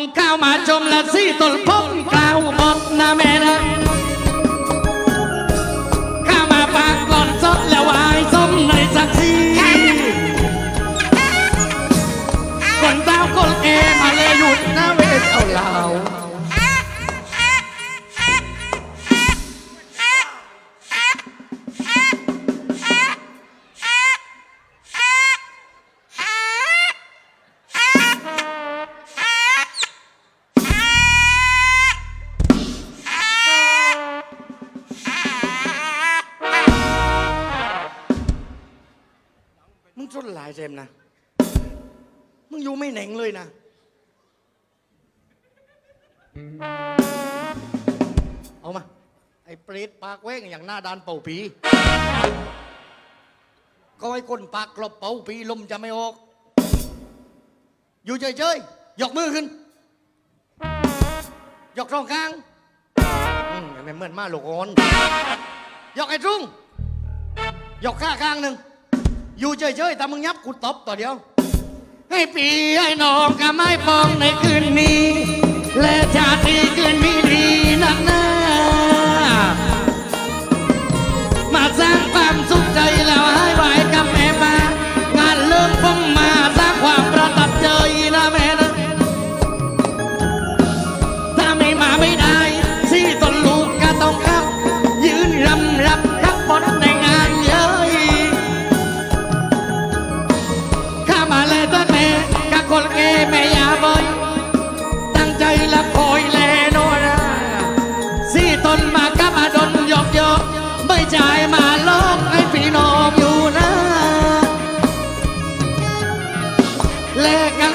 องข้าวมาชมและซีตนพบก มึงจนหลายเจมนะ มึงอยู่ไม่เหน่งเลยนะ เอามา ไอ้เปรตปากแว้งอย่างหน้าดานเป่าปีก็ไอ้คนปากกรบเป่าปีลมจะไม่ออก อยู่เฉยๆยกมือขึ้น ยกรองข้างอืมไม่เหมือนมาหลกอนยกไอ้รุ่งยกข้าข้างหนึ่ง อยู่เฉยๆแต่มึงยับกูตบต่อเดียว ให้ปีให้น้องก็ไม้ปองในคืนนี้ และชาติคืนนี้ดีนักหนา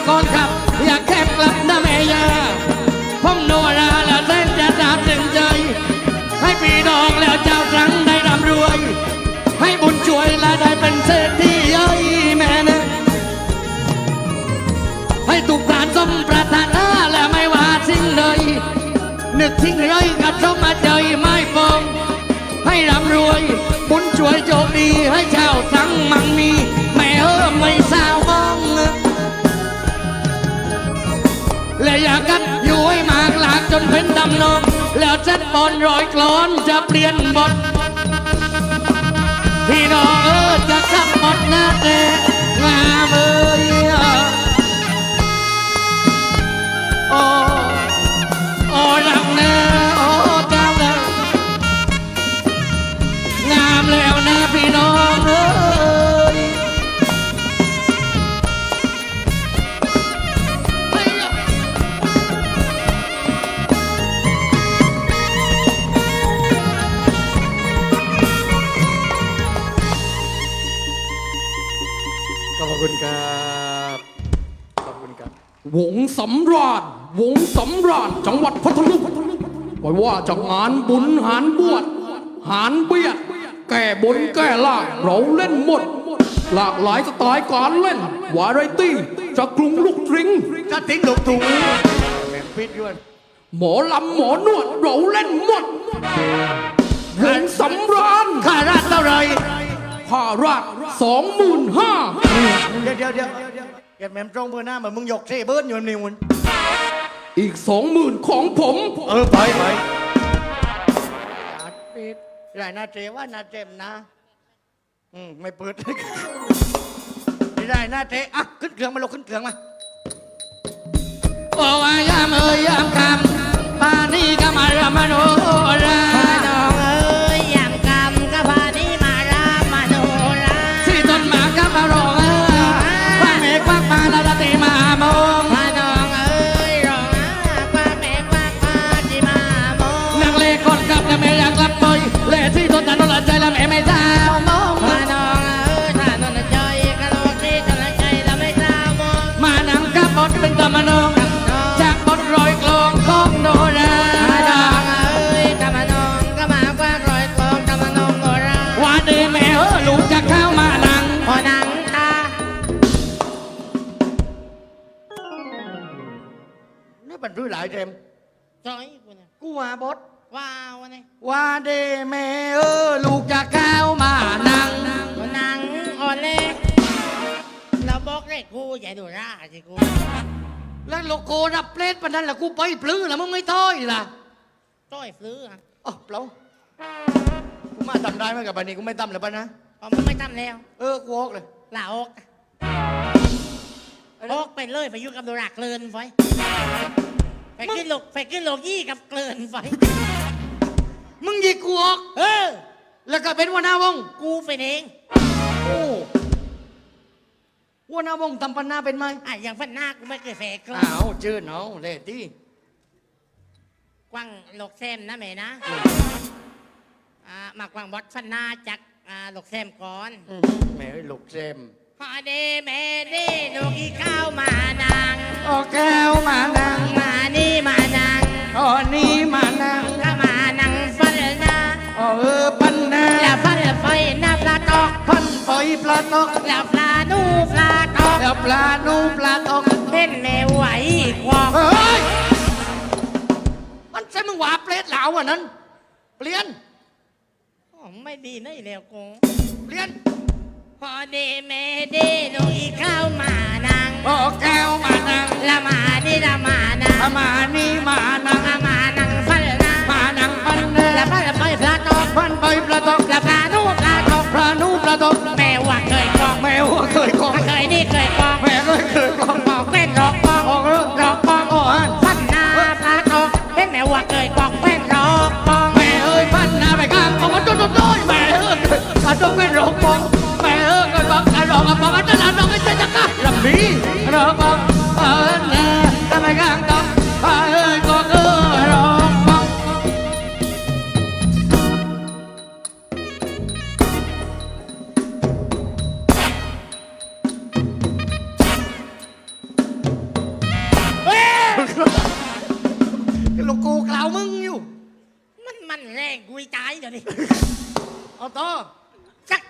ก่อนครับ อยากแคบกลับนะแม่ยาผมโนราแล้วเส้นจะจับถึงใจ ให้พี่น้องแล้วเจ้าครั้งได้ร่ำรวย ให้บุญช่วยและได้เป็นเศรษฐีเย้ยแม่นะให้ทุกทานสมปรารถนาและไม่ว่าสิ่งใดนึกทิ้งไรกับสมมาใจไม่ฟองให้ร่ำรวย บุญช่วยโชคดีให้ชาวทั้งมั่งมี แม่เออไม่สาวบ้อง และอยากกันอยู่ให้มากหลากจนเป็นดำนอง แล้วเจ็ดบอลรอยกลอนจะเปลี่ยนบท วงสำราญวงสำราญจังหวัดพัทลุงไม่ว่าจะงานบุญหารบวชหารเบียด แก่บนแก่ล่างเราเล่นหมด หลากหลายสไตล์การเล่น วาไรตี้จากกรุงลูกทริงจะทิ้งลูกถุงแม่งปิดด้วยหมอลำหมอนวดเราเล่นหมดวงสำราญค่าราชเท่าไหรค่าราชสองหมื่นห้าเดี๋ยวเดี๋ยวเดี๋ยวเดี๋ยวเก็บแม่มตรงเบอร์หน้าเหมือนมึงหยกเซ่เบิร์ดอยู่นี่มุนอีกสองหมื่นของผม เออไปไปปิดไรนาเจว่านาเจมนะ อืมไม่เปิดไม่ได้นาเจอะขึ้นเครื่องมาลงขึ้นเครื่องมาโอ้ยยามเอ้ยยามคำป่านนี้ก็มารำมโนราายเจมจอยกูเนี่ยกูว่าบทว้าวเนี่ยว่าเดแม่เออลูกจะเข้ามานังพอนังอ่อนเล็กเราบอกเลยกูอย่าดูราสิกูแล้วโลโก้รับเพลทปะนั้นแหละกูไปปลื้อแล้วมึงไม่ต้อยล่ะต้อยซื้ออะอ๋อเปล่ากูมาทำได้ไหมกับปันนี้กูไม่ทำเลยปะนะเอามันไม่ทำแล้ว เออกูออกเลยลาออกออกไปเลยไปอยู่กับโดรักเกลินไฟ ไปขึ้นโลกไปขึ้นโลกยี่กับเกลินไฟมึงหยิกกูออกเออ แล้วก็เป็นหัวหน้าวงกูเป็นเองโอ้หัวหน้าวงทำปันหน้าเป็นไหมอะอย่างฟันหน้ากูไม่เคยแฝกเลยอ้าวชื่อเนาะเลดี้กว้างโลกแซมนะแม่นะอ่ามากว้างบอสฟันหน้าจากอ่าโลกแซมก่อนอื้อแหม่ลูกเซมพอเดแม่เดโลกอีข้าวมานาง โอ้แก้วมานังมานี่มานางอ๋อนี่มานังถ้ามานังฟันหน้าอ๋อเออปันนาแล้วฟันไฟหน้าปลาตอกพันปอยปลาตอกแล้วปลานูปลาตอกแล้วปลานูปลาตอกเป็นแนวไหวควอกเฮ้ยมันใช่มึงหวาเปรตเหลาอะนั้น เปลี่ยนอ๋อไม่ดีนะไอ้เลวกงเปลี่ยนพอเดแม่เดโลกอีข้าวมานางโอ้แก้วมานัง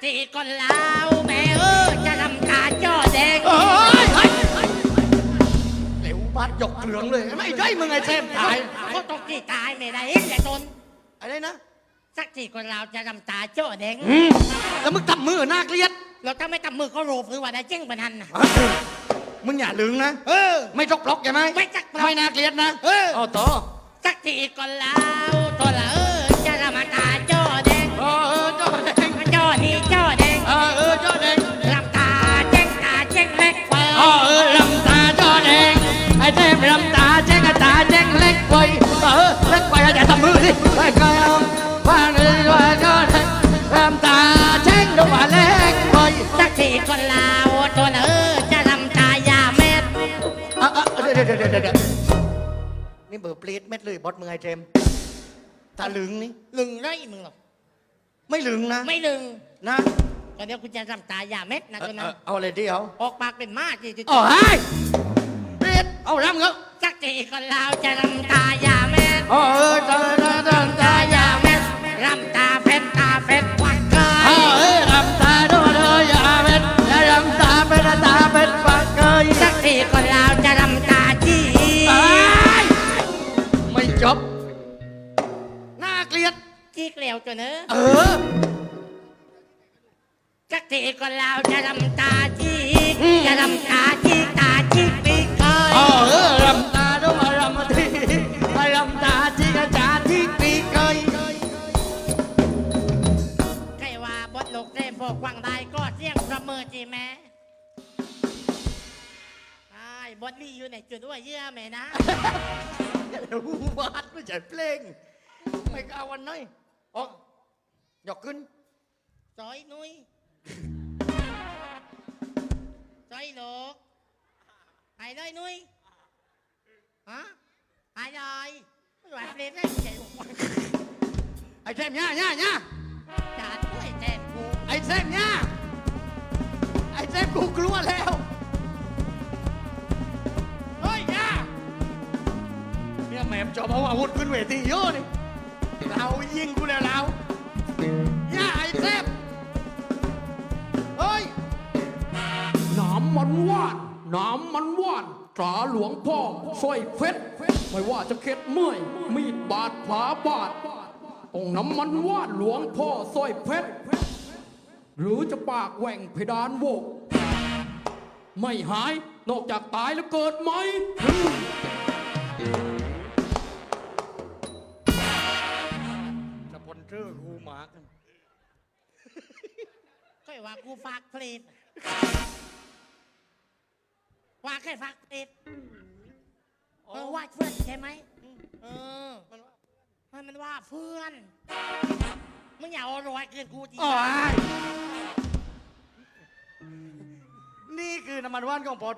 สักทีก่อนแล้วแม่เออจะทำตาจ้อแดง เอ้ยเฮ้ยเฮ้ยเหลวบาดหยกเหลืองเลยไม่ได้มึงไอ้เทมตายก็ต้องกี่ตายไม่ได้เห็นแต่ตนอะไรนะสักทีก่อนเราจะทำตาจ้อแดง อืมแล้วมึงทำมือหน้าเกลียดเราถ้าไม่ทำมือก็โรบหรือว่าได้เจ้งปะนันนะอะมึงอย่าลืมนะ เออ ไม่จกปลอกใช่ไหมไม่จกปลอก ไม่น่าเกลียดนะเออ เอาต่อสักทีก่อนแล้ว แจ้งดอกว่าเล็กไปสักทีก่อนแล้วตัวละเออจะทำตายาเม็ดอะอะเดี๋ยวเดี๋ยวเดี๋ยวเดี๋ยวนี่เบอร์เปลดเม็ดเลยบอสมึงไอ้เทมตาลึงนี่ลึงไรมึงหรอกไม่ลึงนะไม่ลึงนะก็เดี๋ยวกูจะทำตายาเม็ดนะเอตัวอนั้เอนอเอาอะไรดีเอาออกปากเป็นมาจีจีอ๋อไอ้เปลดเอารำเขาสักทีก่อนแล้วจะทำตายาเม็ดอ๋อเออตาตาตาตาย จีเกลียวตัวเนอะเออสักทีก่อนแล้วจะทำตาจีจะทำตาจีตาจีปีกเกยอ๋อเออรำตาโดนรำทีรำตาจีกระจาที่ปีเกยใครว่าบดลูกเล่นพวกกวางได้ก็เสียงประเมินจีแม่ไอ้บดนี่อยู่ในจุดว่าเยื่อแม่นะวาดไม่ใช่เพลง ไม่กล้าวันไหน อ๋อยกขึ้นซอยนุ้ยซอยโลกหายเลยนุ้ยฮะหายเลยไม่ไหวเพลงได้ใหญ่กว่าไอ้เทมย่าย่าย่าจานด้วยแทนกูไอ้เทมย่าไอ้เทมกูกลัวแล้วเฮ้ยย่าเนี่ยแหม่มจอบเอาอาวุธขึ้นเวทีเยอะนี่ เรายิงกูแล้วเราย่าไอ้เทมเฮ้ยน้ำมันว่านน้ำมันว่านตราหลวงพ่อสร้อยเพชรไม่ว่าจะเข็ดเมื่อย มีดบาดผาบาดต้องน้ำมันว่านหลวงพ่อสร้อยเพชรหรือจะปากแหว่งเพดานโวกไม่หายนอกจากตายแล้วเกิดไหม สปอนเซอร์กูหมากันก็ว่ากูฝากเพลงว่าแค่ฝากเพลงเออว่าเพื่อนใช่ไหมเออมันว่าให้มันว่าเพื่อนมึงอย่าเอารอยเกินกูจีอ๋อนี่คือน้ำมันว่านของปอ